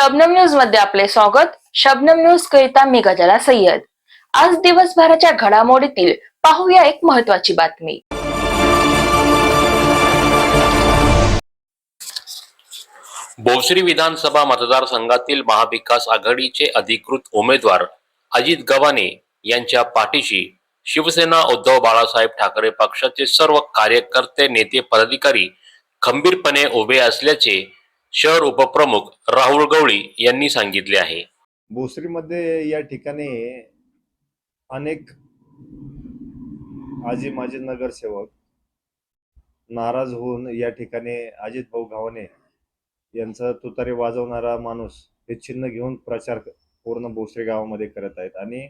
शबनम न्यूजमध्ये आपले स्वागत. शबनम न्यूज करिता मी गजाला सय्यद. आज दिवसभराच्या घडामोडीतील पाहूया एक महत्वाची बातमी. भोसरी विधानसभा मतदारसंघातील महाविकास आघाडीचे अधिकृत उमेदवार अजित गव्हाणे यांच्या पाठीशी शिवसेना उद्धव बाळासाहेब ठाकरे पक्षाचे सर्व कार्यकर्ते नेते पदाधिकारी खंबीरपणे उभे असल्याचे शहर उपप्रमुख राहुल गवळी यांनी सांगितले आहे. भोसरीमध्ये या ठिकाणी अनेक आजी माजी नगरसेवक नाराज होऊन या ठिकाणी अजित भाऊ गावाने यांचा तुतारी वाजवणारा माणूस हे चिन्ह घेऊन प्रचार पूर्ण भोसरी गावामध्ये करत आहेत आणि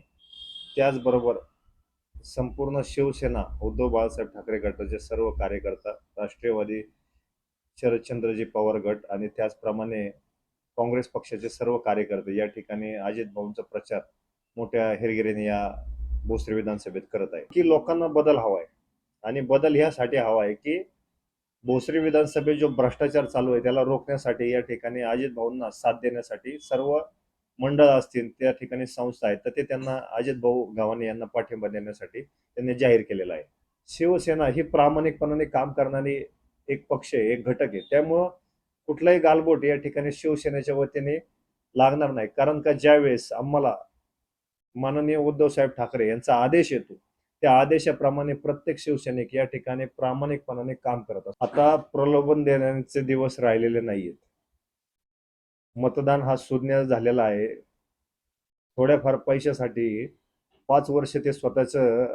त्याचबरोबर संपूर्ण शिवसेना उद्धव बाळासाहेब ठाकरे गटाचे सर्व कार्यकर्ता राष्ट्रीयवादी शरदचंद्रजी पवार गट आणि त्याचप्रमाणे काँग्रेस पक्षाचे सर्व कार्यकर्ते या ठिकाणी अजित भाऊंचा प्रचार मोठ्या हेरगिरीने या भोसरी विधानसभेत करत आहे की लोकांना बदल हवा आहे आणि बदल ह्यासाठी हवा आहे की भोसरी विधानसभेत जो भ्रष्टाचार चालू आहे त्याला रोखण्यासाठी या ठिकाणी अजित भाऊंना साथ देण्यासाठी सर्व मंडळ असतील त्या ठिकाणी संस्था आहेत तर ते त्यांना अजित भाऊ गावाने यांना पाठिंबा देण्यासाठी त्यांनी जाहीर केलेला आहे. शिवसेना ही प्रामाणिकपणाने काम करणारी एक पक्ष आहे एक घटक आहे. त्यामुळं कुठलाही गालबोट या ठिकाणी शिवसेनेच्या वतीने लागणार नाही. कारण का ज्यावेळेस आम्हाला माननीय उद्धव साहेब ठाकरे यांचा आदेश येतो त्या आदेशाप्रमाणे प्रत्येक शिवसैनिक या ठिकाणी प्रामाणिकपणाने काम करत असतात आता प्रलोभन देण्याचे दिवस राहिलेले नाहीयेत. मतदान हा शून्य झालेला आहे. थोड्याफार पैशासाठी पाच वर्ष ते स्वतःचं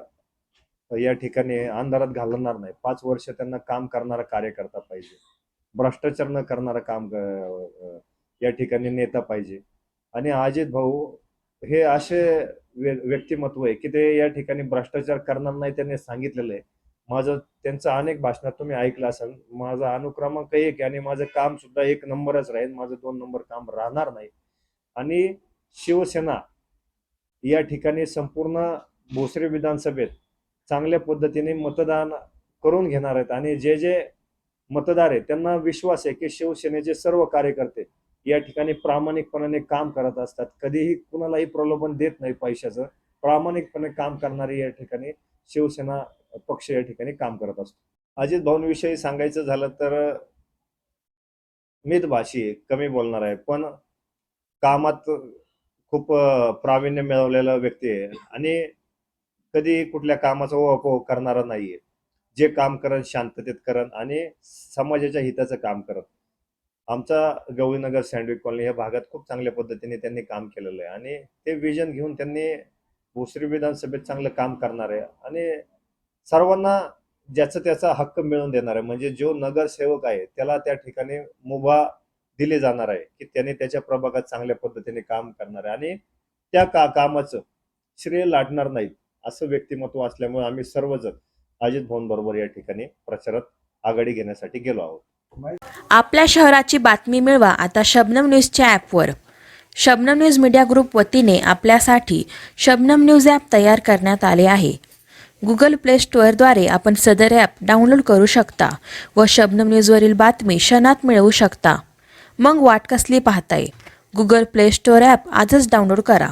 या ठिकाणी अंधारात घालवणार नाही. पाच वर्ष त्यांना काम करणारा कार्यकर्ता पाहिजे. भ्रष्टाचार न करणारा काम या ठिकाणी नेता पाहिजे. आणि अजित भाऊ हे असे व्य- व्यक्तिमत्व आहे की ते या ठिकाणी भ्रष्टाचार करणार नाही त्यांनी सांगितलेलं आहे. माझं त्यांचं अनेक भाषणात तुम्ही ऐकलं असाल. माझा अनुक्रमांक एक आणि माझं काम सुद्धा एक नंबरच राहील. माझं दोन नंबर काम राहणार नाही. आणि शिवसेना या ठिकाणी संपूर्ण भोसरे विधानसभेत चांगल्या पद्धतीने मतदान करून घेणार आहेत. आणि जे जे मतदार आहेत त्यांना विश्वास आहे की शिवसेनेचे सर्व कार्यकर्ते या ठिकाणी प्रामाणिकपणाने काम करत असतात. कधीही कुणालाही प्रलोभन देत नाही पैशाचं. प्रामाणिकपणे काम करणारे या ठिकाणी शिवसेना पक्ष या ठिकाणी काम करत असतो. अजित भाऊंविषयी सांगायचं झालं तर मितभाषी आहे कमी बोलणार आहे पण कामात खूप प्रावीण्य मिळवलेला व्यक्ती आहे. आणि कधी कुठल्या कामाचा ओळख करणारा नाहीये. जे काम करत शांततेत करत आणि समाजाच्या हिताचं काम करत. आमचा गवळीनगर सँडविच कॉलनी या भागात खूप चांगल्या पद्धतीने त्यांनी काम केलेलं आहे आणि ते विजन घेऊन त्यांनी भोसरी विधानसभेत चांगलं काम करणार आहे आणि सर्वांना ज्याचा त्याचा हक्क मिळवून देणार आहे. म्हणजे जो नगरसेवक आहे त्याला त्या ठिकाणी मुभा दिली जाणार आहे की त्याने त्याच्या प्रभागात चांगल्या पद्धतीने काम करणार आहे. आणि त्या का कामाचं श्रेय लाटणार नाहीत. असं व्यक्तिमत्व असल्यामुळे आम्ही सर्वजण अजित भाऊंबरोबर या ठिकाणी प्रचारात आघाडी घेण्यासाठी गेलो आहोत. आपल्या शहराची बातमी मिळवा आता शबनम न्यूजच्या ॲपवर. शबनम न्यूज मीडिया ग्रुप वतीने आपल्यासाठी शबनम न्यूज ॲप तयार करण्यात आले आहे. गुगल प्ले स्टोअरद्वारे आपण सदर ॲप डाउनलोड करू शकता व शबनम न्यूजवरील बातमी क्षणात मिळवू शकता. मग वाट कसली पाहताय? गुगल प्ले स्टोअर ॲप आजच डाउनलोड करा.